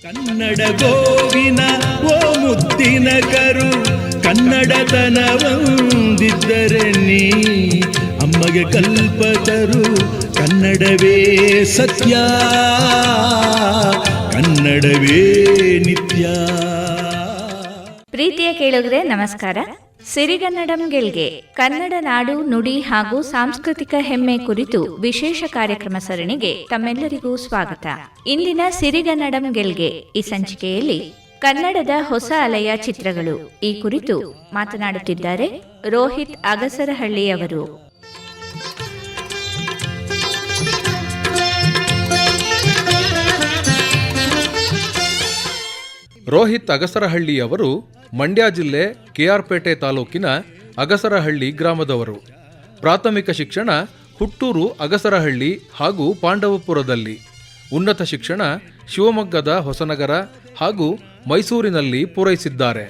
ಕನ್ನಡ ಗೋವಿನ ಓ ಮುದ್ದಿನ ಕರು ಕನ್ನಡತನವಂದಿದ್ದರೆ ನೀ ಅಮ್ಮಗೆ ಕಲ್ಪತರು ಕನ್ನಡವೇ ಸತ್ಯ, ಕನ್ನಡವೇ ನಿತ್ಯ. ಪ್ರೀತಿಯ ಕೇಳುಗರೆ, ನಮಸ್ಕಾರ. ಸಿರಿಗನ್ನಡಂ ಗೆಲ್ಗೆ ಕನ್ನಡ ನಾಡು ನುಡಿ ಹಾಗೂ ಸಾಂಸ್ಕೃತಿಕ ಹೆಮ್ಮೆ ಕುರಿತು ವಿಶೇಷ ಕಾರ್ಯಕ್ರಮ ಸರಣಿಗೆ ತಮ್ಮೆಲ್ಲರಿಗೂ ಸ್ವಾಗತ. ಇಂದಿನ ಸಿರಿಗನ್ನಡಂ ಗೆಲ್ಗೆ ಈ ಸಂಚಿಕೆಯಲ್ಲಿ ಕನ್ನಡದ ಹೊಸ ಅಲೆಯ ಚಿತ್ರಗಳು. ಈ ಕುರಿತು ಮಾತನಾಡುತ್ತಿದ್ದಾರೆ ರೋಹಿತ್ ಅಗಸರಹಳ್ಳಿಯವರು. ರೋಹಿತ್ ಅಗಸರಹಳ್ಳಿಯವರು ಮಂಡ್ಯ ಜಿಲ್ಲೆ ಕೆಆರ್ಪೇಟೆ ತಾಲೂಕಿನ ಅಗಸರಹಳ್ಳಿ ಗ್ರಾಮದವರು. ಪ್ರಾಥಮಿಕ ಶಿಕ್ಷಣ ಹುಟ್ಟೂರು ಅಗಸರಹಳ್ಳಿ ಹಾಗೂ ಪಾಂಡವಪುರದಲ್ಲಿ. ಉನ್ನತ ಶಿಕ್ಷಣ ಶಿವಮೊಗ್ಗದ ಹೊಸನಗರ ಹಾಗೂ ಮೈಸೂರಿನಲ್ಲಿ ಪೂರೈಸಿದ್ದಾರೆ.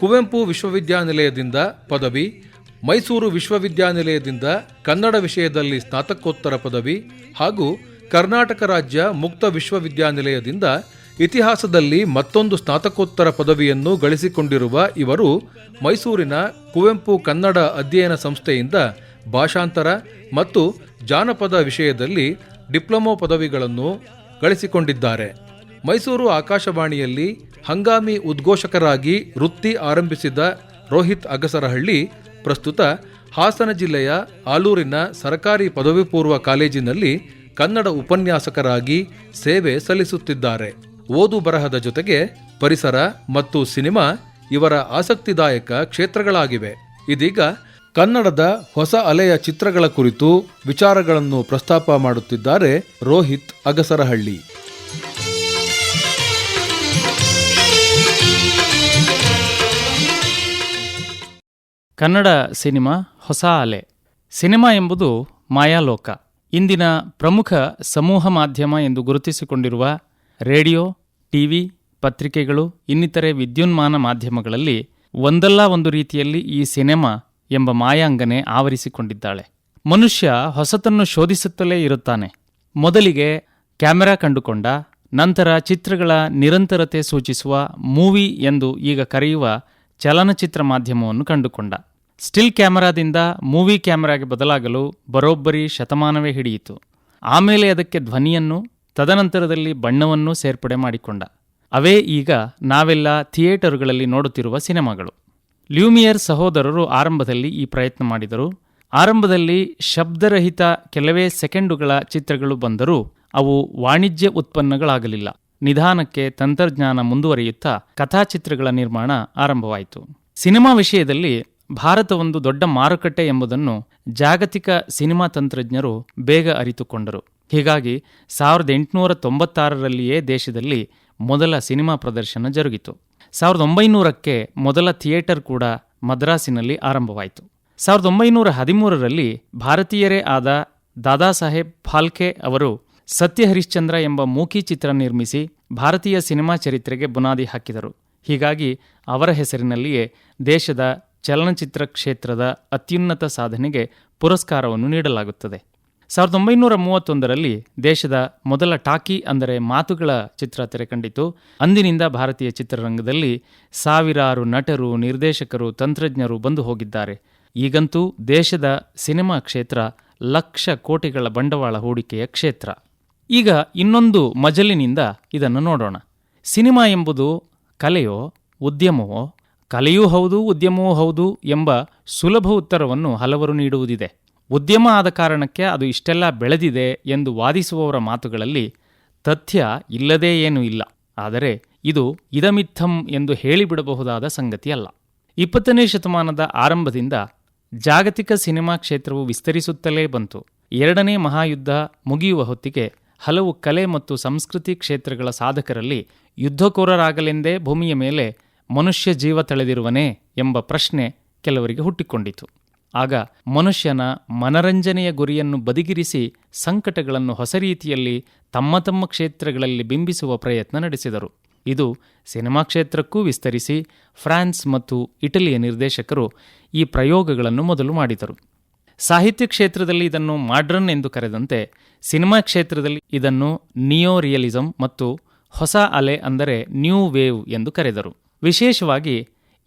ಕುವೆಂಪು ವಿಶ್ವವಿದ್ಯಾನಿಲಯದಿಂದ ಪದವಿ, ಮೈಸೂರು ವಿಶ್ವವಿದ್ಯಾನಿಲಯದಿಂದ ಕನ್ನಡ ವಿಷಯದಲ್ಲಿ ಸ್ನಾತಕೋತ್ತರ ಪದವಿ ಹಾಗೂ ಕರ್ನಾಟಕ ರಾಜ್ಯ ಮುಕ್ತ ವಿಶ್ವವಿದ್ಯಾನಿಲಯದಿಂದ ಇತಿಹಾಸದಲ್ಲಿ ಮತ್ತೊಂದು ಸ್ನಾತಕೋತ್ತರ ಪದವಿಯನ್ನು ಗಳಿಸಿಕೊಂಡಿರುವ ಇವರು ಮೈಸೂರಿನ ಕುವೆಂಪು ಕನ್ನಡ ಅಧ್ಯಯನ ಸಂಸ್ಥೆಯಿಂದ ಭಾಷಾಂತರ ಮತ್ತು ಜಾನಪದ ವಿಷಯದಲ್ಲಿ ಡಿಪ್ಲೊಮೊ ಪದವಿಗಳನ್ನು ಗಳಿಸಿಕೊಂಡಿದ್ದಾರೆ. ಮೈಸೂರು ಆಕಾಶವಾಣಿಯಲ್ಲಿ ಹಂಗಾಮಿ ಉದ್ಘೋಷಕರಾಗಿ ವೃತ್ತಿ ಆರಂಭಿಸಿದ ರೋಹಿತ್ ಅಗಸರಹಳ್ಳಿ ಪ್ರಸ್ತುತ ಹಾಸನ ಜಿಲ್ಲೆಯ ಆಲೂರಿನ ಸರ್ಕಾರಿ ಪದವಿ ಪೂರ್ವ ಕಾಲೇಜಿನಲ್ಲಿ ಕನ್ನಡ ಉಪನ್ಯಾಸಕರಾಗಿ ಸೇವೆ ಸಲ್ಲಿಸುತ್ತಿದ್ದಾರೆ. ಓದು ಬರಹದ ಜೊತೆಗೆ ಪರಿಸರ ಮತ್ತು ಸಿನಿಮಾ ಇವರ ಆಸಕ್ತಿದಾಯಕ ಕ್ಷೇತ್ರಗಳಾಗಿವೆ. ಇದೀಗ ಕನ್ನಡದ ಹೊಸ ಅಲೆಯ ಚಿತ್ರಗಳ ಕುರಿತು ವಿಚಾರಗಳನ್ನು ಪ್ರಸ್ತಾಪ ಮಾಡುತ್ತಿದ್ದಾರೆ ರೋಹಿತ್ ಅಗಸರಹಳ್ಳಿ. ಕನ್ನಡ ಸಿನಿಮಾ ಹೊಸ ಅಲೆ. ಸಿನಿಮಾ ಎಂಬುದು ಮಾಯಾಲೋಕ. ಇಂದಿನ ಪ್ರಮುಖ ಸಮೂಹ ಮಾಧ್ಯಮ ಎಂದು ಗುರುತಿಸಿಕೊಂಡಿರುವ ರೇಡಿಯೋ, ಟಿವಿ, ಪತ್ರಿಕೆಗಳು, ಇನ್ನಿತರೆ ವಿದ್ಯುನ್ಮಾನ ಮಾಧ್ಯಮಗಳಲ್ಲಿ ಒಂದಲ್ಲ ಒಂದು ರೀತಿಯಲ್ಲಿ ಈ ಸಿನೆಮಾ ಎಂಬ ಮಾಯಾಂಗನೆ ಆವರಿಸಿಕೊಂಡಿದ್ದಾಳೆ. ಮನುಷ್ಯ ಹೊಸತನ್ನು ಶೋಧಿಸುತ್ತಲೇ ಇರುತ್ತಾನೆ. ಮೊದಲಿಗೆ ಕ್ಯಾಮೆರಾ ಕಂಡುಕೊಂಡ, ನಂತರ ಚಿತ್ರಗಳ ನಿರಂತರತೆ ಸೂಚಿಸುವ ಮೂವಿ ಎಂದು ಈಗ ಕರೆಯುವ ಚಲನಚಿತ್ರ ಮಾಧ್ಯಮವನ್ನು ಕಂಡುಕೊಂಡ. ಸ್ಟಿಲ್ ಕ್ಯಾಮೆರಾದಿಂದ ಮೂವಿ ಕ್ಯಾಮೆರಾಗೆ ಬದಲಾಗಲು ಬರೋಬ್ಬರಿ ಶತಮಾನವೇ ಹಿಡಿಯಿತು. ಆಮೇಲೆ ಅದಕ್ಕೆ ಧ್ವನಿಯನ್ನು ತದನಂತರದಲ್ಲಿ ಬಣ್ಣವನ್ನೂ ಸೇರ್ಪಡೆ ಮಾಡಿಕೊಂಡ. ಅವೇ ಈಗ ನಾವೆಲ್ಲ ಥಿಯೇಟರುಗಳಲ್ಲಿ ನೋಡುತ್ತಿರುವ ಸಿನಿಮಾಗಳು. ಲ್ಯೂಮಿಯರ್ ಸಹೋದರರು ಆರಂಭದಲ್ಲಿ ಈ ಪ್ರಯತ್ನ ಮಾಡಿದರು. ಆರಂಭದಲ್ಲಿ ಶಬ್ದರಹಿತ ಕೆಲವೇ ಸೆಕೆಂಡುಗಳ ಚಿತ್ರಗಳು ಬಂದರೂ ಅವು ವಾಣಿಜ್ಯ ಉತ್ಪನ್ನಗಳಾಗಲಿಲ್ಲ. ನಿಧಾನಕ್ಕೆ ತಂತ್ರಜ್ಞಾನ ಮುಂದುವರಿಯುತ್ತಾ ಕಥಾಚಿತ್ರಗಳ ನಿರ್ಮಾಣ ಆರಂಭವಾಯಿತು. ಸಿನಿಮಾ ವಿಷಯದಲ್ಲಿ ಭಾರತ ಒಂದು ದೊಡ್ಡ ಮಾರುಕಟ್ಟೆ ಎಂಬುದನ್ನು ಜಾಗತಿಕ ಸಿನಿಮಾ ತಂತ್ರಜ್ಞರು ಬೇಗ ಅರಿತುಕೊಂಡರು. ಹೀಗಾಗಿ ಸಾವಿರದ ಎಂಟುನೂರ ತೊಂಬತ್ತಾರರಲ್ಲಿಯೇ ದೇಶದಲ್ಲಿ ಮೊದಲ ಸಿನಿಮಾ ಪ್ರದರ್ಶನ ಜರುಗಿತು. ಸಾವಿರದ ಒಂಬೈನೂರಕ್ಕೆ ಮೊದಲ ಥಿಯೇಟರ್ ಕೂಡ ಮದ್ರಾಸಿನಲ್ಲಿ ಆರಂಭವಾಯಿತು. ಸಾವಿರದ ಒಂಬೈನೂರ ಹದಿಮೂರರಲ್ಲಿ ಭಾರತೀಯರೇ ಆದ ದಾದಾ ಸಾಹೇಬ್ ಫಾಲ್ಕೆ ಅವರು ಸತ್ಯ ಹರಿಶ್ಚಂದ್ರ ಎಂಬ ಮೂಕಿ ಚಿತ್ರ ನಿರ್ಮಿಸಿ ಭಾರತೀಯ ಸಿನಿಮಾ ಚರಿತ್ರೆಗೆ ಬುನಾದಿ ಹಾಕಿದರು. ಹೀಗಾಗಿ ಅವರ ಹೆಸರಿನಲ್ಲಿಯೇ ದೇಶದ ಚಲನಚಿತ್ರ ಕ್ಷೇತ್ರದ ಅತ್ಯುನ್ನತ ಸಾಧನೆಗೆ ಪುರಸ್ಕಾರವನ್ನು ನೀಡಲಾಗುತ್ತದೆ. ಸಾವಿರದ ಒಂಬೈನೂರ ಮೂವತ್ತೊಂದರಲ್ಲಿ ದೇಶದ ಮೊದಲ ಟಾಕಿ ಅಂದರೆ ಮಾತುಗಳ ಚಿತ್ರ ತೆರೆಕಂಡಿತು. ಅಂದಿನಿಂದ ಭಾರತೀಯ ಚಿತ್ರರಂಗದಲ್ಲಿ ಸಾವಿರಾರು ನಟರು, ನಿರ್ದೇಶಕರು, ತಂತ್ರಜ್ಞರು ಬಂದು ಹೋಗಿದ್ದಾರೆ. ಈಗಂತೂ ದೇಶದ ಸಿನಿಮಾ ಕ್ಷೇತ್ರ ಲಕ್ಷ ಕೋಟಿಗಳ ಬಂಡವಾಳ ಹೂಡಿಕೆಯ ಕ್ಷೇತ್ರ. ಈಗ ಇನ್ನೊಂದು ಮಜಲಿನಿಂದ ಇದನ್ನು ನೋಡೋಣ. ಸಿನಿಮಾ ಎಂಬುದು ಕಲೆಯೋ, ಉದ್ಯಮವೋ? ಕಲೆಯೂ ಹೌದು, ಉದ್ಯಮವೂ ಹೌದು ಎಂಬ ಸುಲಭ ಉತ್ತರವನ್ನು ಹಲವರು ನೀಡುವುದಿದೆ. ಉದ್ಯಮ ಆದ ಕಾರಣಕ್ಕೆ ಅದು ಇಷ್ಟೆಲ್ಲ ಬೆಳೆದಿದೆ ಎಂದು ವಾದಿಸುವವರ ಮಾತುಗಳಲ್ಲಿ ತಥ್ಯ ಇಲ್ಲದೇ ಏನೂ ಇಲ್ಲ. ಆದರೆ ಇದು ಇದಮಿತ್ತಂ ಎಂದು ಹೇಳಿಬಿಡಬಹುದಾದ ಸಂಗತಿಯಲ್ಲ ಇಪ್ಪತ್ತನೇ ಶತಮಾನದ ಆರಂಭದಿಂದ ಜಾಗತಿಕ ಸಿನಿಮಾ ಕ್ಷೇತ್ರವು ವಿಸ್ತರಿಸುತ್ತಲೇ ಬಂತು. ಎರಡನೇ ಮಹಾಯುದ್ಧ ಮುಗಿಯುವ ಹೊತ್ತಿಗೆ ಹಲವು ಕಲೆ ಮತ್ತು ಸಂಸ್ಕೃತಿ ಕ್ಷೇತ್ರಗಳ ಸಾಧಕರಲ್ಲಿ ಯುದ್ಧಕೋರರಾಗಲೆಂದೇ ಭೂಮಿಯ ಮೇಲೆ ಮನುಷ್ಯ ಜೀವ ತಳೆದಿರುವನೇ ಎಂಬ ಪ್ರಶ್ನೆ ಕೆಲವರಿಗೆ ಹುಟ್ಟಿಕೊಂಡಿತು. ಆಗ ಮನುಷ್ಯನ ಮನರಂಜನೆಯ ಗುರಿಯನ್ನು ಬದಿಗಿರಿಸಿ ಸಂಕಟಗಳನ್ನು ಹೊಸ ರೀತಿಯಲ್ಲಿ ತಮ್ಮ ತಮ್ಮ ಕ್ಷೇತ್ರಗಳಲ್ಲಿ ಬಿಂಬಿಸುವ ಪ್ರಯತ್ನ ನಡೆಸಿದರು. ಇದು ಸಿನಿಮಾ ಕ್ಷೇತ್ರಕ್ಕೂ ವಿಸ್ತರಿಸಿ ಫ್ರಾನ್ಸ್ ಮತ್ತು ಇಟಲಿಯ ನಿರ್ದೇಶಕರು ಈ ಪ್ರಯೋಗಗಳನ್ನು ಮೊದಲು ಮಾಡಿದರು. ಸಾಹಿತ್ಯ ಕ್ಷೇತ್ರದಲ್ಲಿ ಇದನ್ನು ಮಾಡ್ರನ್ ಎಂದು ಕರೆದಂತೆ ಸಿನಿಮಾ ಕ್ಷೇತ್ರದಲ್ಲಿ ಇದನ್ನು ನಿಯೋ ರಿಯಲಿಸಂ ಮತ್ತು ಹೊಸ ಅಲೆ ಅಂದರೆ ನ್ಯೂ ವೇವ್ ಎಂದು ಕರೆದರು. ವಿಶೇಷವಾಗಿ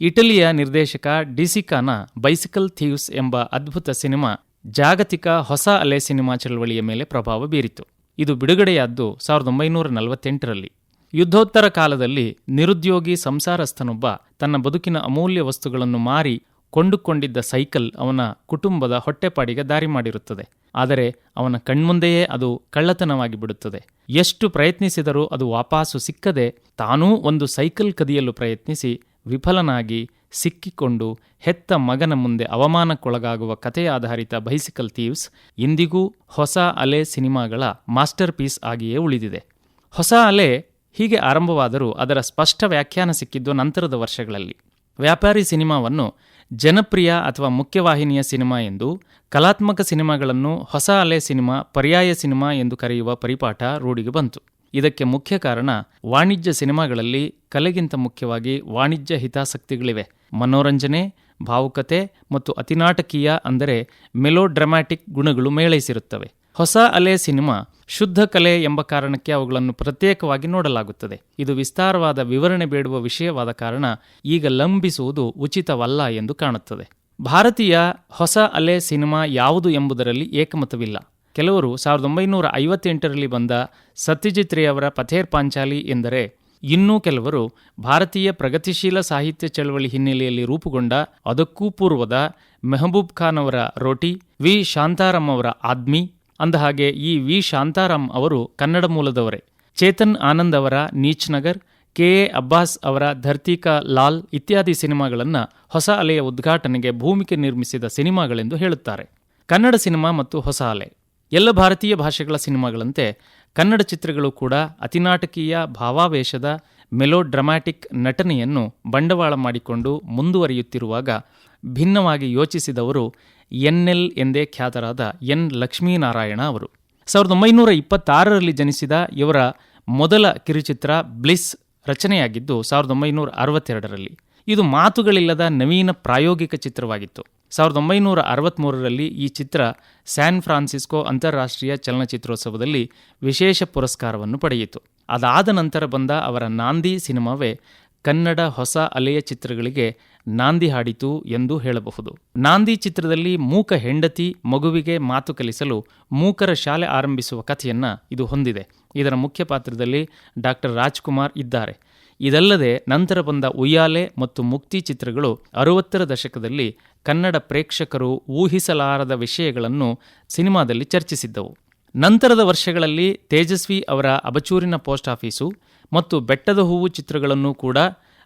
ಇಟಲಿಯ ನಿರ್ದೇಶಕ ಡಿಸಿಕಾನ ಬೈಸಿಕಲ್ ಥೀವ್ಸ್ ಎಂಬ ಅದ್ಭುತ ಸಿನಿಮಾ, ಜಾಗತಿಕ ಹೊಸ ಅಲೆ ಸಿನಿಮಾ ಚಳವಳಿಯ ಮೇಲೆ ಪ್ರಭಾವ ಬೀರಿತು. ಇದು ಬಿಡುಗಡೆಯಾದ್ದು ಸಾವಿರದ ಒಂಬೈನೂರ ನಲವತ್ತೆಂಟರಲ್ಲಿ. ಯುದ್ಧೋತ್ತರ ಕಾಲದಲ್ಲಿ ನಿರುದ್ಯೋಗಿ ಸಂಸಾರಸ್ಥನೊಬ್ಬ ತನ್ನ ಬದುಕಿನ ಅಮೂಲ್ಯ ವಸ್ತುಗಳನ್ನು ಮಾರಿ ಕೊಂಡುಕೊಂಡಿದ್ದ ಸೈಕಲ್ ಅವನ ಕುಟುಂಬದ ಹೊಟ್ಟೆಪಾಡಿಗೆ ದಾರಿ ಮಾಡಿರುತ್ತದೆ. ಆದರೆ ಅವನ ಕಣ್ಮುಂದೆಯೇ ಅದು ಕಳ್ಳತನವಾಗಿ ಬಿಡುತ್ತದೆ. ಎಷ್ಟು ಪ್ರಯತ್ನಿಸಿದರೂ ಅದು ವಾಪಾಸು ಸಿಕ್ಕದೆ ತಾನೂ ಒಂದು ಸೈಕಲ್ ಕದಿಯಲು ಪ್ರಯತ್ನಿಸಿ ವಿಫಲನಾಗಿ ಸಿಕ್ಕಿಕೊಂಡು ಹೆತ್ತ ಮಗನ ಮುಂದೆ ಅವಮಾನಕ್ಕೊಳಗಾಗುವ ಕಥೆಯಾಧಾರಿತ ಬೈಸಿಕಲ್ ಥೀವ್ಸ್ ಇಂದಿಗೂ ಹೊಸ ಅಲೆ ಸಿನಿಮಾಗಳ ಮಾಸ್ಟರ್ ಪೀಸ್ ಆಗಿಯೇ ಉಳಿದಿದೆ. ಹೊಸ ಅಲೆ ಹೀಗೆ ಆರಂಭವಾದರೂ ಅದರ ಸ್ಪಷ್ಟ ವ್ಯಾಖ್ಯಾನ ಸಿಕ್ಕಿದ್ದು ನಂತರದ ವರ್ಷಗಳಲ್ಲಿ. ವ್ಯಾಪಾರಿ ಸಿನಿಮಾವನ್ನು ಜನಪ್ರಿಯ ಅಥವಾ ಮುಖ್ಯವಾಹಿನಿಯ ಸಿನಿಮಾ ಎಂದು, ಕಲಾತ್ಮಕ ಸಿನಿಮಾಗಳನ್ನು ಹೊಸ ಅಲೆ ಸಿನಿಮಾ, ಪರ್ಯಾಯ ಸಿನಿಮಾ ಎಂದು ಕರೆಯುವ ಪರಿಪಾಠ ರೂಢಿಗೆ ಬಂತು. ಇದಕ್ಕೆ ಮುಖ್ಯ ಕಾರಣ ವಾಣಿಜ್ಯ ಸಿನಿಮಾಗಳಲ್ಲಿ ಕಲೆಗಿಂತ ಮುಖ್ಯವಾಗಿ ವಾಣಿಜ್ಯ ಹಿತಾಸಕ್ತಿಗಳಿವೆ. ಮನೋರಂಜನೆ, ಭಾವುಕತೆ ಮತ್ತು ಅತಿನಾಟಕೀಯ ಅಂದರೆ ಮೆಲೋಡ್ರಮ್ಯಾಟಿಕ್ ಗುಣಗಳು ಮೇಳೈಸಿರುತ್ತವೆ. ಹೊಸ ಅಲೆ ಸಿನಿಮಾ ಶುದ್ಧ ಕಲೆ ಎಂಬ ಕಾರಣಕ್ಕೆ ಅವುಗಳನ್ನು ಪ್ರತ್ಯೇಕವಾಗಿ ನೋಡಲಾಗುತ್ತದೆ. ಇದು ವಿಸ್ತಾರವಾದ ವಿವರಣೆ ಬೇಡುವ ವಿಷಯವಾದ ಕಾರಣ ಈಗ ಲಂಬಿಸುವುದು ಉಚಿತವಲ್ಲ ಎಂದು ಕಾಣುತ್ತದೆ. ಭಾರತೀಯ ಹೊಸ ಅಲೆ ಸಿನಿಮಾ ಯಾವುದು ಎಂಬುದರಲ್ಲಿ ಏಕಮತವಿಲ್ಲ. ಕೆಲವರು ಸಾವಿರದ ಒಂಬೈನೂರ ಐವತ್ತೆಂಟರಲ್ಲಿ ಬಂದ ಸತ್ಯಜಿತ್ ರೇ ಅವರ ಪಥೇರ್ ಪಾಂಚಾಲಿ ಎಂದರೆ ಇನ್ನೂ ಕೆಲವರು ಭಾರತೀಯ ಪ್ರಗತಿಶೀಲ ಸಾಹಿತ್ಯ ಚಳವಳಿ ಹಿನ್ನೆಲೆಯಲ್ಲಿ ರೂಪುಗೊಂಡ ಅದಕ್ಕೂ ಪೂರ್ವದ ಮೆಹಬೂಬ್ ಖಾನ್ ಅವರ ರೋಟಿ, ವಿ. ಶಾಂತಾರಾಮ್ ಅವರ ಆದ್ಮಿ, ಅಂದಹಾಗೆ ಈ ವಿ. ಶಾಂತಾರಾಮ್ ಅವರು ಕನ್ನಡ ಮೂಲದವರೇ. ಚೇತನ್ ಆನಂದ್ ಅವರ ನೀಚ್ ನಗರ್, ಕೆ. ಎ. ಅಬ್ಬಾಸ್ ಅವರ ಧರ್ತಿಕಾ ಲಾಲ್ ಇತ್ಯಾದಿ ಸಿನಿಮಾಗಳನ್ನು ಹೊಸ ಅಲೆಯ ಉದ್ಘಾಟನೆಗೆ ಭೂಮಿಕೆ ನಿರ್ಮಿಸಿದ ಸಿನಿಮಾಗಳೆಂದು ಹೇಳುತ್ತಾರೆ. ಕನ್ನಡ ಸಿನಿಮಾ ಮತ್ತು ಹೊಸ ಅಲೆ. ಎಲ್ಲ ಭಾರತೀಯ ಭಾಷೆಗಳ ಸಿನಿಮಾಗಳಂತೆ ಕನ್ನಡ ಚಿತ್ರಗಳು ಕೂಡ ಅತಿನಾಟಕೀಯ ಭಾವಾವೇಶದ ಮೆಲೋ ಡ್ರಮ್ಯಾಟಿಕ್ ನಟನೆಯನ್ನು ಬಂಡವಾಳ ಮಾಡಿಕೊಂಡು ಮುಂದುವರಿಯುತ್ತಿರುವಾಗ ಭಿನ್ನವಾಗಿ ಯೋಚಿಸಿದವರು ಎನ್ಎಲ್ ಎಂದೇ ಖ್ಯಾತರಾದ ಎನ್ ಲಕ್ಷ್ಮೀನಾರಾಯಣ ಅವರು. ಸಾವಿರದ ಒಂಬೈನೂರ ಇಪ್ಪತ್ತಾರರಲ್ಲಿ ಜನಿಸಿದ ಇವರ ಮೊದಲ ಕಿರುಚಿತ್ರ ಬ್ಲಿಸ್ ರಚನೆಯಾಗಿದ್ದು ಸಾವಿರದ ಒಂಬೈನೂರ ಅರವತ್ತೆರಡರಲ್ಲಿ. ಇದು ಮಾತುಗಳಿಲ್ಲದ ನವೀನ ಪ್ರಾಯೋಗಿಕ ಚಿತ್ರವಾಗಿತ್ತು. ಸಾವಿರದ ಒಂಬೈನೂರ ಅರವತ್ತ್ಮೂರರಲ್ಲಿ ಈ ಚಿತ್ರ ಸ್ಯಾನ್ ಫ್ರಾನ್ಸಿಸ್ಕೋ ಅಂತಾರಾಷ್ಟ್ರೀಯ ಚಲನಚಿತ್ರೋತ್ಸವದಲ್ಲಿ ವಿಶೇಷ ಪುರಸ್ಕಾರವನ್ನು ಪಡೆಯಿತು. ಅದಾದ ನಂತರ ಬಂದ ಅವರ ನಾಂದಿ ಸಿನಿಮಾವೇ ಕನ್ನಡ ಹೊಸ ಅಲೆಯ ಚಿತ್ರಗಳಿಗೆ ನಾಂದಿ ಹಾಡಿತು ಎಂದು ಹೇಳಬಹುದು. ನಾಂದಿ ಚಿತ್ರದಲ್ಲಿ ಮೂಕ ಹೆಂಡತಿ ಮಗುವಿಗೆ ಮಾತು ಕಲಿಸಲು ಮೂಕರ ಶಾಲೆ ಆರಂಭಿಸುವ ಕಥೆಯನ್ನ ಇದು ಹೊಂದಿದೆ. ಇದರ ಮುಖ್ಯ ಪಾತ್ರದಲ್ಲಿ ಡಾಕ್ಟರ್ ರಾಜ್ಕುಮಾರ್ ಇದ್ದಾರೆ. ಇದಲ್ಲದೆ ನಂತರ ಬಂದ ಉಯ್ಯಾಲೆ ಮತ್ತು ಮುಕ್ತಿ ಚಿತ್ರಗಳು ಅರುವತ್ತರ ದಶಕದಲ್ಲಿ ಕನ್ನಡ ಪ್ರೇಕ್ಷಕರು ಊಹಿಸಲಾರದ ವಿಷಯಗಳನ್ನು ಸಿನಿಮಾದಲ್ಲಿ ಚರ್ಚಿಸಿದ್ದವು. ನಂತರದ ವರ್ಷಗಳಲ್ಲಿ ತೇಜಸ್ವಿ ಅವರ ಅಬಚೂರಿನ ಪೋಸ್ಟ್ ಆಫೀಸು ಮತ್ತು ಬೆಟ್ಟದ ಹೂವು ಚಿತ್ರಗಳನ್ನು ಕೂಡ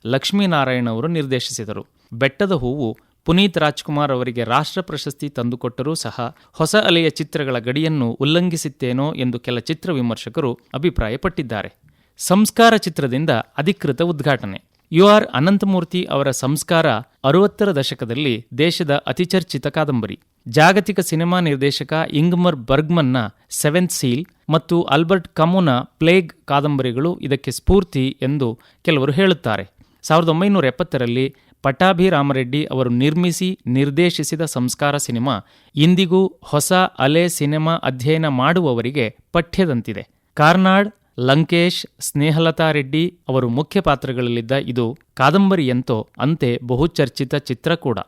ಲಕ್ಷ್ಮೀನಾರಾಯಣ ಅವರು ನಿರ್ದೇಶಿಸಿದರು. ಬೆಟ್ಟದ ಹೂವು ಪುನೀತ್ ರಾಜ್ಕುಮಾರ್ ಅವರಿಗೆ ರಾಷ್ಟ್ರ ಪ್ರಶಸ್ತಿ ತಂದುಕೊಟ್ಟರೂ ಸಹ ಹೊಸ ಅಲೆಯ ಚಿತ್ರಗಳ ಗಡಿಯನ್ನು ಉಲ್ಲಂಘಿಸಿತ್ತೇನೋ ಎಂದು ಕೆಲ ಚಿತ್ರ ವಿಮರ್ಶಕರು ಅಭಿಪ್ರಾಯಪಟ್ಟಿದ್ದಾರೆ. ಸಂಸ್ಕಾರ ಚಿತ್ರದಿಂದ ಅಧಿಕೃತ ಉದ್ಘಾಟನೆ. ಯು ಆರ್ ಅನಂತಮೂರ್ತಿ ಅವರ ಸಂಸ್ಕಾರ ಅರುವತ್ತರ ದಶಕದಲ್ಲಿ ದೇಶದ ಅತಿಚರ್ಚಿತ ಕಾದಂಬರಿ. ಜಾಗತಿಕ ಸಿನಿಮಾ ನಿರ್ದೇಶಕ ಇಂಗ್ಮರ್ ಬರ್ಗ್ಮನ್ನ ಸೆವೆಂತ್ ಸೀಲ್ ಮತ್ತು ಆಲ್ಬರ್ಟ್ ಕಮುನ ಪ್ಲೇಗ್ ಕಾದಂಬರಿಗಳು ಇದಕ್ಕೆ ಸ್ಫೂರ್ತಿ ಎಂದು ಕೆಲವರು ಹೇಳುತ್ತಾರೆ. ಸಾವಿರದ ಒಂಬೈನೂರ ಎಪ್ಪತ್ತರಲ್ಲಿ ಪಟಾಭಿರಾಮರೆಡ್ಡಿ ಅವರು ನಿರ್ಮಿಸಿ ನಿರ್ದೇಶಿಸಿದ ಸಂಸ್ಕಾರ ಸಿನಿಮಾ ಇಂದಿಗೂ ಹೊಸ ಅಲೆ ಸಿನಿಮಾ ಅಧ್ಯಯನ ಮಾಡುವವರಿಗೆ ಪಠ್ಯದಂತಿದೆ. ಕಾರ್ನಾಡ್ ಲಂಕೇಶ್, ಸ್ನೇಹಲತಾ ರೆಡ್ಡಿ ಅವರು ಮುಖ್ಯ ಪಾತ್ರಗಳಲ್ಲಿದ್ದ ಇದು ಕಾದಂಬರಿಯಂತೋ ಅಂತೆ ಬಹುಚರ್ಚಿತ ಚಿತ್ರ ಕೂಡ.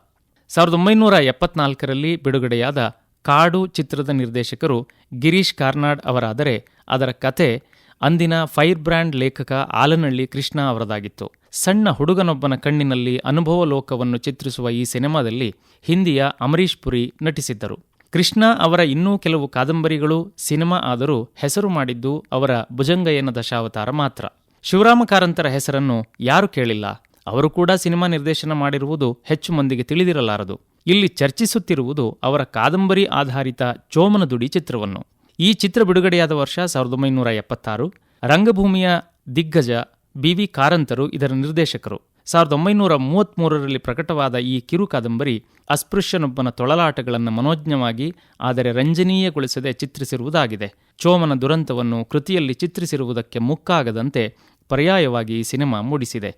ಸಾವಿರದ ಒಂಬೈನೂರ ಎಪ್ಪತ್ನಾಲ್ಕರಲ್ಲಿ ಬಿಡುಗಡೆಯಾದ ಕಾಡು ಚಿತ್ರದ ನಿರ್ದೇಶಕರು ಗಿರೀಶ್ ಕಾರ್ನಾಡ್ ಅವರಾದರೆ ಅದರ ಕತೆ ಅಂದಿನ ಫೈರ್ ಬ್ರ್ಯಾಂಡ್ ಲೇಖಕ ಆಲನಹಳ್ಳಿ ಕೃಷ್ಣ ಅವರದಾಗಿತ್ತು. ಸಣ್ಣ ಹುಡುಗನೊಬ್ಬನ ಕಣ್ಣಿನಲ್ಲಿ ಅನುಭವ ಲೋಕವನ್ನು ಚಿತ್ರಿಸುವ ಈ ಸಿನಿಮಾದಲ್ಲಿ ಹಿಂದಿಯ ಅಮರೀಶ್ ಪುರಿ ನಟಿಸಿದ್ದರು. ಕೃಷ್ಣ ಅವರ ಇನ್ನೂ ಕೆಲವು ಕಾದಂಬರಿಗಳು, ಸಿನಿಮಾ ಆದರೂ ಹೆಸರು ಮಾಡಿದ್ದು ಅವರ ಭುಜಂಗಯ್ಯನ ದಶಾವತಾರ ಮಾತ್ರ. ಶಿವರಾಮ ಕಾರಂತರ ಹೆಸರನ್ನು ಯಾರು ಕೇಳಿಲ್ಲ. ಅವರು ಕೂಡ ಸಿನಿಮಾ ನಿರ್ದೇಶನ ಮಾಡಿರುವುದು ಹೆಚ್ಚು ಮಂದಿಗೆ ತಿಳಿದಿರಲಾರದು. ಇಲ್ಲಿ ಚರ್ಚಿಸುತ್ತಿರುವುದು ಅವರ ಕಾದಂಬರಿ ಆಧಾರಿತ ಚೋಮನದುಡಿ ಚಿತ್ರವನ್ನು. ಈ ಚಿತ್ರ ಬಿಡುಗಡೆಯಾದ ವರ್ಷ ಸಾವಿರದ ಒಂಬೈನೂರ ಎಪ್ಪತ್ತಾರು. ರಂಗಭೂಮಿಯ ದಿಗ್ಗಜ ಬಿ ವಿ ಕಾರಂತರು ಇದರ ನಿರ್ದೇಶಕರು. ಸಾವಿರದ ಒಂಬೈನೂರ ಮೂವತ್ತ್ಮೂರರಲ್ಲಿ ಪ್ರಕಟವಾದ ಈ ಕಿರು ಕಾದಂಬರಿ ಅಸ್ಪೃಶ್ಯನೊಬ್ಬನ ತೊಳಲಾಟಗಳನ್ನು ಮನೋಜ್ಞವಾಗಿ, ಆದರೆ ರಂಜನೀಯಗೊಳಿಸದೆ ಚಿತ್ರಿಸಿರುವುದಾಗಿದೆ. ಚೋಮನ ದುರಂತವನ್ನು ಕೃತಿಯಲ್ಲಿ ಚಿತ್ರಿಸಿರುವುದಕ್ಕೆ ಮುಕ್ಕಾಗದಂತೆ ಪರ್ಯಾಯವಾಗಿ ಈ ಸಿನಿಮಾ ಮೂಡಿಸಿದೆ.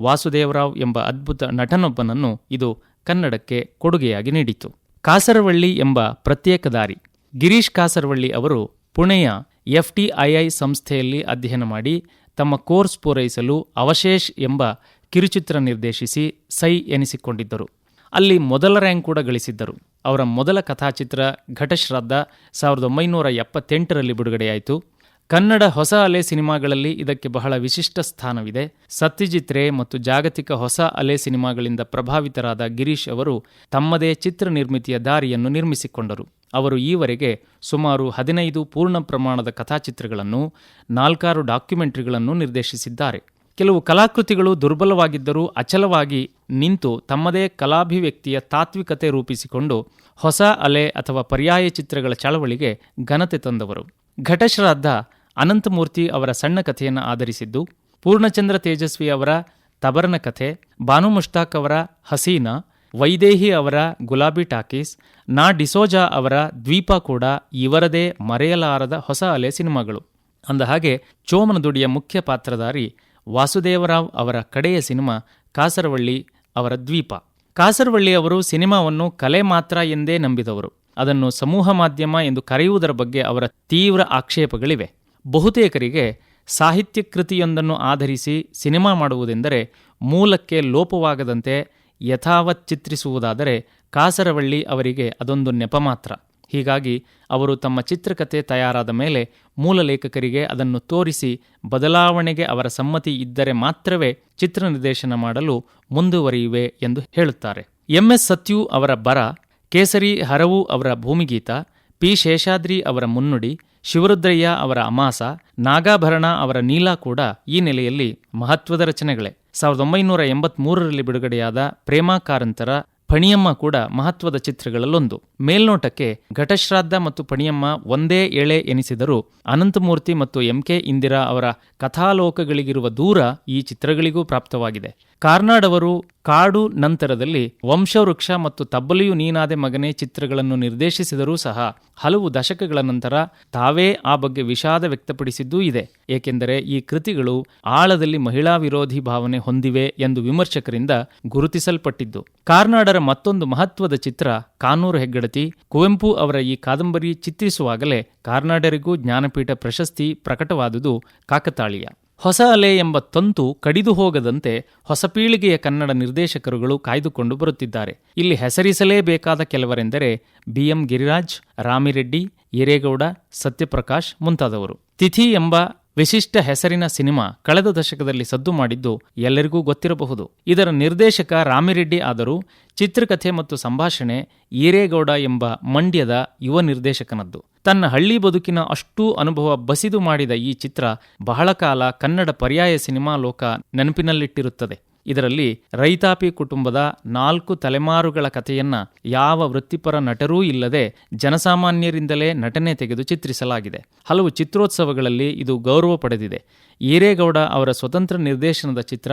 ವಾಸುದೇವರಾವ್ ಎಂಬ ಅದ್ಭುತ ನಟನೊಬ್ಬನನ್ನು ಇದು ಕನ್ನಡಕ್ಕೆ ಕೊಡುಗೆಯಾಗಿ ನೀಡಿತು. ಕಾಸರವಳ್ಳಿ ಎಂಬ ಪ್ರತ್ಯೇಕ ದಾರಿ. ಗಿರೀಶ್ ಕಾಸರವಳ್ಳಿ ಅವರು ಪುಣೆಯ ಎಫ್ಟಿಐಐ ಸಂಸ್ಥೆಯಲ್ಲಿ ಅಧ್ಯಯನ ಮಾಡಿ ತಮ್ಮ ಕೋರ್ಸ್ ಪೂರೈಸಲು ಅವಶೇಷ್ ಎಂಬ ಕಿರುಚಿತ್ರ ನಿರ್ದೇಶಿಸಿ ಸೈ ಎನಿಸಿಕೊಂಡಿದ್ದರು. ಅಲ್ಲಿ ಮೊದಲ ರ್ಯಾಂಕ್ ಕೂಡ ಗಳಿಸಿದ್ದರು. ಅವರ ಮೊದಲ ಕಥಾಚಿತ್ರ ಘಟಶ್ರದ್ಧ ಸಾವಿರದ ಒಂಬೈನೂರ ಎಪ್ಪತ್ತೆಂಟರಲ್ಲಿ ಬಿಡುಗಡೆಯಾಯಿತು. ಕನ್ನಡ ಹೊಸ ಅಲೆ ಸಿನಿಮಾಗಳಲ್ಲಿ ಇದಕ್ಕೆ ಬಹಳ ವಿಶಿಷ್ಟ ಸ್ಥಾನವಿದೆ. ಸತ್ಯಜಿತ್ ರೇ ಮತ್ತು ಜಾಗತಿಕ ಹೊಸ ಅಲೆ ಸಿನಿಮಾಗಳಿಂದ ಪ್ರಭಾವಿತರಾದ ಗಿರೀಶ್ ಅವರು ತಮ್ಮದೇ ಚಿತ್ರ ನಿರ್ಮಿತಿಯ ದಾರಿಯನ್ನು ನಿರ್ಮಿಸಿಕೊಂಡರು. ಅವರು ಈವರೆಗೆ ಸುಮಾರು ಹದಿನೈದು ಪೂರ್ಣ ಪ್ರಮಾಣದ ಕಥಾಚಿತ್ರಗಳನ್ನು, ನಾಲ್ಕಾರು ಡಾಕ್ಯುಮೆಂಟರಿಗಳನ್ನು ನಿರ್ದೇಶಿಸಿದ್ದಾರೆ. ಕೆಲವು ಕಲಾಕೃತಿಗಳು ದುರ್ಬಲವಾಗಿದ್ದರೂ ಅಚಲವಾಗಿ ನಿಂತು ತಮ್ಮದೇ ಕಲಾಭಿವ್ಯಕ್ತಿಯ ತಾತ್ವಿಕತೆ ರೂಪಿಸಿಕೊಂಡು ಹೊಸ ಅಲೆ ಅಥವಾ ಪರ್ಯಾಯ ಚಿತ್ರಗಳ ಚಳವಳಿಗೆ ಘನತೆ ತಂದವರು. ಘಟಶ್ರಾದ್ದ ಅನಂತಮೂರ್ತಿ ಅವರ ಸಣ್ಣ ಕಥೆಯನ್ನು ಆಧರಿಸಿದ್ದು, ಪೂರ್ಣಚಂದ್ರ ತೇಜಸ್ವಿ ಅವರ ತಬರನ ಕಥೆ, ಬಾನು ಮುಷ್ತಾಕ್ ಅವರ ಹಸೀನಾ, ವೈದೇಹಿ ಅವರ ಗುಲಾಬಿ ಟಾಕೀಸ್, ನಾ ಡಿಸೋಜಾ ಅವರ ದ್ವೀಪ ಕೂಡ ಇವರದೇ ಮರೆಯಲಾರದ ಹೊಸ ಅಲೆ ಸಿನಿಮಾಗಳು. ಅಂದಹಾಗೆ ಚೋಮನ ದುಡಿಯ ಮುಖ್ಯ ಪಾತ್ರಧಾರಿ ವಾಸುದೇವರಾವ್ ಅವರ ಕಡೆಯ ಸಿನಿಮಾ ಕಾಸರವಳ್ಳಿ ಅವರ ದ್ವೀಪ. ಕಾಸರವಳ್ಳಿ ಅವರು ಸಿನಿಮಾವನ್ನು ಕಲೆ ಮಾತ್ರ ಎಂದೇ ನಂಬಿದವರು. ಅದನ್ನು ಸಮೂಹ ಮಾಧ್ಯಮ ಎಂದು ಕರೆಯುವುದರ ಬಗ್ಗೆ ಅವರ ತೀವ್ರ ಆಕ್ಷೇಪಗಳಿವೆ. ಬಹುತೇಕರಿಗೆ ಸಾಹಿತ್ಯ ಕೃತಿಯೊಂದನ್ನು ಆಧರಿಸಿ ಸಿನಿಮಾ ಮಾಡುವುದೆಂದರೆ ಮೂಲಕ್ಕೆ ಲೋಪವಾಗದಂತೆ ಯಥಾವತ್ ಚಿತ್ರಿಸುವುದಾದರೆ ಕಾಸರವಳ್ಳಿ ಅವರಿಗೆ ಅದೊಂದು ನೆಪ ಮಾತ್ರ. ಹೀಗಾಗಿ ಅವರು ತಮ್ಮ ಚಿತ್ರಕಥೆ ತಯಾರಾದ ಮೇಲೆ ಮೂಲ ಲೇಖಕರಿಗೆ ಅದನ್ನು ತೋರಿಸಿ ಬದಲಾವಣೆಗೆ ಅವರ ಸಮ್ಮತಿ ಇದ್ದರೆ ಮಾತ್ರವೇ ಚಿತ್ರ ನಿರ್ದೇಶನ ಮಾಡಲು ಮುಂದುವರಿಯುವೆ ಎಂದು ಹೇಳುತ್ತಾರೆ. ಎಂಎಸ್ ಸತ್ಯು ಅವರ ಬರ, ಕೇಸರಿ ಹರವು ಅವರ ಭೂಮಿಗೀತ, ಪಿ ಶೇಷಾದ್ರಿ ಅವರ ಮುನ್ನುಡಿ, ಶಿವರುದ್ರಯ್ಯ ಅವರ ಅಮಾಸ, ನಾಗಾಭರಣ ಅವರ ನೀಲಾ ಕೂಡ ಈ ನೆಲೆಯಲ್ಲಿ ಮಹತ್ವದ ರಚನೆಗಳೇ. ಸಾವಿರದ ಒಂಬೈನೂರ ಎಂಬತ್ಮೂರರಲ್ಲಿ ಬಿಡುಗಡೆಯಾದ ಪ್ರೇಮಾ ಕಾರಂತರ ಪಣಿಯಮ್ಮ ಕೂಡ ಮಹತ್ವದ ಚಿತ್ರಗಳಲ್ಲೊಂದು. ಮೇಲ್ನೋಟಕ್ಕೆ ಘಟಶ್ರಾದ್ದ ಮತ್ತು ಪಣಿಯಮ್ಮ ಒಂದೇ ಎಳೆ ಎನಿಸಿದರೂ ಅನಂತಮೂರ್ತಿ ಮತ್ತು ಎಂಕೆ ಇಂದಿರಾ ಅವರ ಕಥಾಲೋಕಗಳಿಗಿರುವ ದೂರ ಈ ಚಿತ್ರಗಳಿಗೂ ಪ್ರಾಪ್ತವಾಗಿದೆ. ಕಾರ್ನಾಡ್ ಅವರು ಕಾಡು ನಂತರದಲ್ಲಿ ವಂಶವೃಕ್ಷ ಮತ್ತು ತಬ್ಬಲಿಯು ನೀನಾದೆ ಮಗನೇ ಚಿತ್ರಗಳನ್ನು ನಿರ್ದೇಶಿಸಿದರೂ ಸಹ ಹಲವು ದಶಕಗಳ ನಂತರ ತಾವೇ ಆ ಬಗ್ಗೆ ವಿಷಾದ ವ್ಯಕ್ತಪಡಿಸಿದ್ದೂ ಇದೆ. ಏಕೆಂದರೆ ಈ ಕೃತಿಗಳು ಆಳದಲ್ಲಿ ಮಹಿಳಾ ವಿರೋಧಿ ಭಾವನೆ ಹೊಂದಿವೆ ಎಂದು ವಿಮರ್ಶಕರಿಂದ ಗುರುತಿಸಲ್ಪಟ್ಟಿದ್ದು. ಕಾರ್ನಾಡರ ಮತ್ತೊಂದು ಮಹತ್ವದ ಚಿತ್ರ ಕಾನೂರು ಹೆಗ್ಗಡತಿ, ಕುವೆಂಪು ಅವರ ಈ ಕಾದಂಬರಿ ಚಿತ್ರಿಸುವಾಗಲೇ ಕಾರ್ನಾಡರಿಗೂ ಜ್ಞಾನಪೀಠ ಪ್ರಶಸ್ತಿ ಪ್ರಕಟವಾದುದು ಕಾಕತಾಳೀಯ. ಹೊಸ ಅಲೆ ಎಂಬ ತಂತು ಕಡಿದು ಹೋಗದಂತೆ ಹೊಸ ಪೀಳಿಗೆಯ ಕನ್ನಡ ನಿರ್ದೇಶಕರುಗಳು ಕಾಯ್ದುಕೊಂಡು ಬರುತ್ತಿದ್ದಾರೆ. ಇಲ್ಲಿ ಹೆಸರಿಸಲೇಬೇಕಾದ ಕೆಲವರೆಂದರೆ ಬಿಎಂ ಗಿರಿರಾಜ್, ರಾಮಿರೆಡ್ಡಿ, ಯರೇಗೌಡ, ಸತ್ಯಪ್ರಕಾಶ್ ಮುಂತಾದವರು. ತಿಥಿ ಎಂಬ ವಿಶಿಷ್ಟ ಹೆಸರಿನ ಸಿನಿಮಾ ಕಳೆದ ದಶಕದಲ್ಲಿ ಸದ್ದು ಮಾಡಿದ್ದು ಎಲ್ಲರಿಗೂ ಗೊತ್ತಿರಬಹುದು. ಇದರ ನಿರ್ದೇಶಕ ರಾಮಿರೆಡ್ಡಿ ಆದರೂ ಚಿತ್ರಕಥೆ ಮತ್ತು ಸಂಭಾಷಣೆ ಈರೇಗೌಡ ಎಂಬ ಮಂಡ್ಯದ ಯುವ ನಿರ್ದೇಶಕನದ್ದು. ತನ್ನ ಹಳ್ಳಿ ಬದುಕಿನ ಅಷ್ಟೂ ಅನುಭವ ಬಸಿದು ಮಾಡಿದ ಈ ಚಿತ್ರ ಬಹಳ ಕಾಲ ಕನ್ನಡ ಪರ್ಯಾಯ ಸಿನಿಮಾ ಲೋಕ ನೆನಪಿನಲ್ಲಿಟ್ಟಿರುತ್ತದೆ. ಇದರಲ್ಲಿ ರೈತಾಪಿ ಕುಟುಂಬದ ನಾಲ್ಕು ತಲೆಮಾರುಗಳ ಕಥೆಯನ್ನ ಯಾವ ವೃತ್ತಿಪರ ನಟರೂ ಇಲ್ಲದೆ ಜನಸಾಮಾನ್ಯರಿಂದಲೇ ನಟನೆ ತೆಗೆದು ಚಿತ್ರಿಸಲಾಗಿದೆ. ಹಲವು ಚಿತ್ರೋತ್ಸವಗಳಲ್ಲಿ ಇದು ಗೌರವ ಪಡೆದಿದೆ. ಈರೇಗೌಡ ಅವರ ಸ್ವತಂತ್ರ ನಿರ್ದೇಶನದ ಚಿತ್ರ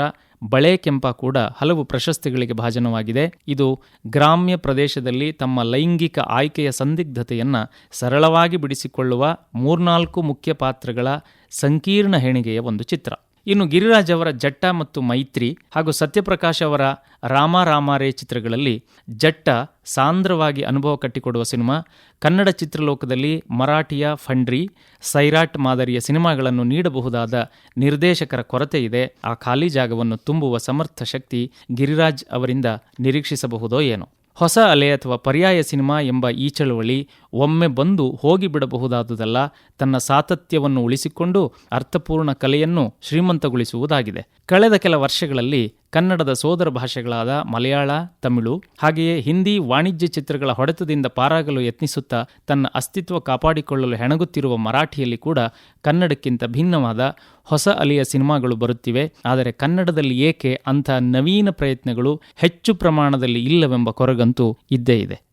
ಬಳೆ ಕೆಂಪ ಕೂಡ ಹಲವು ಪ್ರಶಸ್ತಿಗಳಿಗೆ ಭಾಜನವಾಗಿದೆ. ಇದು ಗ್ರಾಮ್ಯ ಪ್ರದೇಶದಲ್ಲಿ ತಮ್ಮ ಲೈಂಗಿಕ ಆಯ್ಕೆಯ ಸಂದಿಗ್ಧತೆಯನ್ನು ಸರಳವಾಗಿ ಬಿಡಿಸಿಕೊಳ್ಳುವ ಮೂರ್ನಾಲ್ಕು ಮುಖ್ಯ ಪಾತ್ರಗಳ ಸಂಕೀರ್ಣ ಹೆಣಿಗೆಯ ಒಂದು ಚಿತ್ರ. ಇನ್ನು ಗಿರಿರಾಜ್ ಅವರ ಜಟ್ಟ ಮತ್ತು ಮೈತ್ರಿ ಹಾಗೂ ಸತ್ಯಪ್ರಕಾಶ್ ಅವರ ರಾಮ ರಾಮಾರೇ ಚಿತ್ರಗಳಲ್ಲಿ ಜಟ್ಟ ಸಾಂದ್ರವಾಗಿ ಅನುಭವ ಕಟ್ಟಿಕೊಡುವ ಸಿನಿಮಾ, ಕನ್ನಡ ಚಿತ್ರಲೋಕದಲ್ಲಿ ಮರಾಠಿಯ ಫಂಡ್ರಿ, ಸೈರಾಟ್ ಮಾದರಿಯ ಸಿನಿಮಾಗಳನ್ನು ನೀಡಬಹುದಾದ ನಿರ್ದೇಶಕರ ಕೊರತೆ ಇದೆ. ಆ ಖಾಲಿ ಜಾಗವನ್ನು ತುಂಬುವ ಸಮರ್ಥ ಶಕ್ತಿ ಗಿರಿರಾಜ್ ಅವರಿಂದ ನಿರೀಕ್ಷಿಸಬಹುದೋ ಏನೋ. ಹೊಸ ಅಲೆ ಅಥವಾ ಪರ್ಯಾಯ ಸಿನಿಮಾ ಎಂಬ ಈ ಚಳವಳಿ ಒಮ್ಮೆ ಬಂದು ಹೋಗಿಬಿಡಬಹುದಾದುದಲ್ಲ, ತನ್ನ ಸಾತತ್ಯವನ್ನು ಉಳಿಸಿಕೊಂಡು ಅರ್ಥಪೂರ್ಣ ಕಲೆಯನ್ನು ಶ್ರೀಮಂತಗೊಳಿಸುವುದಾಗಿದೆ. ಕಳೆದ ಕೆಲ ವರ್ಷಗಳಲ್ಲಿ ಕನ್ನಡದ ಸೋದರ ಭಾಷೆಗಳಾದ ಮಲಯಾಳ, ತಮಿಳು ಹಾಗೆಯೇ ಹಿಂದಿ ವಾಣಿಜ್ಯ ಚಿತ್ರಗಳ ಹೊಡೆತದಿಂದ ಪಾರಾಗಲು ಯತ್ನಿಸುತ್ತಾ ತನ್ನ ಅಸ್ತಿತ್ವ ಕಾಪಾಡಿಕೊಳ್ಳಲು ಹೆಣಗುತ್ತಿರುವ ಮರಾಠಿಯಲ್ಲಿ ಕೂಡ ಕನ್ನಡಕ್ಕಿಂತ ಭಿನ್ನವಾದ ಹೊಸ ಅಲೆಯ ಸಿನಿಮಾಗಳು ಬರುತ್ತಿವೆ. ಆದರೆ ಕನ್ನಡದಲ್ಲಿ ಏಕೆ ಅಂಥ ನವೀನ ಪ್ರಯತ್ನಗಳು ಹೆಚ್ಚು ಪ್ರಮಾಣದಲ್ಲಿ ಇಲ್ಲವೆಂಬ ಕೊರಗಂತೂ ಇದ್ದೇ ಇದೆ.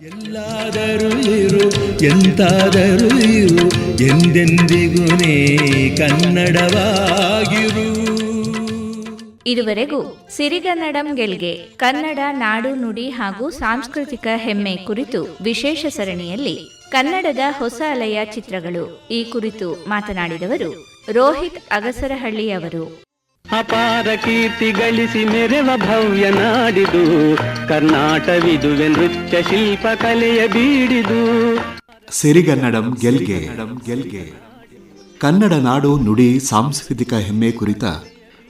ಎಲ್ಲಾದರೂ ಇರು, ಎಂತಾದರೂ ಇರು, ಎಂದೆಂದಿಗೂ ಕನ್ನಡವಾಗಿರು. ಇದುವರೆಗೂ ಸಿರಿಗನ್ನಡಂ ಗೆಲ್ಗೆ ಕನ್ನಡ ನಾಡು ನುಡಿ ಹಾಗೂ ಸಾಂಸ್ಕೃತಿಕ ಹೆಮ್ಮೆ ಕುರಿತು ವಿಶೇಷ ಸರಣಿಯಲ್ಲಿ ಕನ್ನಡದ ಹೊಸ ಅಲೆಯ ಚಿತ್ರಗಳು. ಈ ಕುರಿತು ಮಾತನಾಡಿದವರು ರೋಹಿತ್ ಅಗಸರಹಳ್ಳಿ ಅವರು. ಅಪಾರ ಕೀರ್ತಿ ಗಳಿಸಿ ಮೆರೆವ ಭವ್ಯ ನಾಡಿದು. ಕರ್ನಾಟವಿದುವೆ ನೃತ್ಯ ಶಿಲ್ಪ ಕಲೆಯ ಬೀಡಿದು. ಸಿರಿಗನ್ನಡಂ ಗೆಲ್ಗೆ ಗೆಲ್ಗೆ. ಕನ್ನಡ ನಾಡು ನುಡಿ ಸಾಂಸ್ಕೃತಿಕ ಹೆಮ್ಮೆ ಕುರಿತ